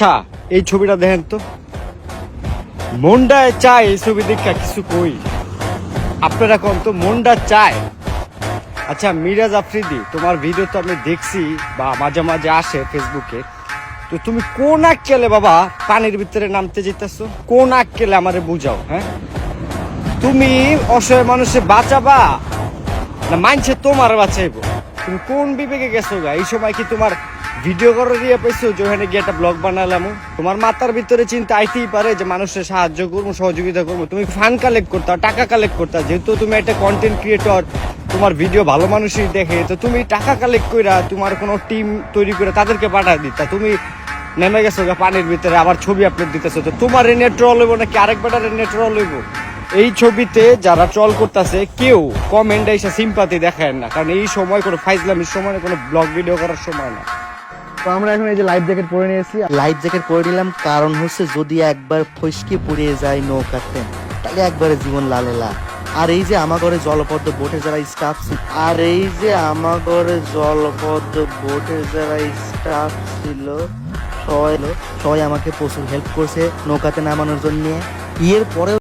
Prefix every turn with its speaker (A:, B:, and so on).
A: আচ্ছা এই ছবিটা দেখেন তো। মনটায় চায় এই ছবি দেখা কিছু কই? আপনারা কোন তো মনটা চায়। আচ্ছা মিরাজ আফ্রিদি, তোমার ভিডিও তো আমি দেখছি বা মাঝে মাঝে আসে ফেসবুকে তো তুমি কোন আক্কেলে বাবা পানির ভিতরে নামতে যেতেছো? কোন আক্কেলে আমারে বুঝাও হ্যাঁ? তুমি অসহায় মানুষে বাঁচাবা না মানছে তোমার বাঁচাইবো? তুমি কোন বিবেকে গেছো গা? এই সময় কি তোমার ভিডিও করে দিয়ে পাইছো যে ওখানে গিয়ে একটা ব্লগ বানালাম। তোমার মাথার ভিতরে চিন্তা আইতেই পারে যে মানুষের সাহায্য করব, সহযোগিতা করব। তুমি ফান্ড কালেক্ট করতে, টাকা কালেক্ট করতে। যেহেতু তুমি একটা কন্টেন্ট ক্রিয়েটর তোমার ভিডিও ভালো মানুষই দেখে, তো তুমি টাকা কালেক্ট কইরা তোমার কোনো টিম তৈরি করে তাদেরকে পাঠায় দিতা। তুমি নেমে গেছো পানির ভিতরে, আবার ছবি আপলোড দিতেছো। তো তোমার রেনে ট্রল হইব নাকি আরেক বেটার রেনে ট্রল হইব? এই ছবিতে যারা ট্রল করতেছে, কেউ কমেন্ট এসে সিম্পাতি দেখায় না। কারণ এই সময় কোনো ফাইজলামির সময় কোনো ব্লগ ভিডিও করার সময় না।
B: তো আমরা এখন এই যে লাইফ জ্যাকেট পরে নিয়েছি।
C: লাইফ জ্যাকেট পরে নিলাম, কারণ হচ্ছে যদি একবার ফসকে পড়িয়ে যায় নৌকাতে, তাহলে একবারে জীবন লালে লাল। আর এই যে আমার ঘরে জলপদ্ম বোটে যারা স্টাফ ছিল, আর এই যে আমার ঘরে জলপদ্ম বোটে যারা স্টাফ ছিল, সবাই সবাই আমাকে প্রচুর হেল্প করছে নৌকাতে নামানোর জন্য। এর পরেও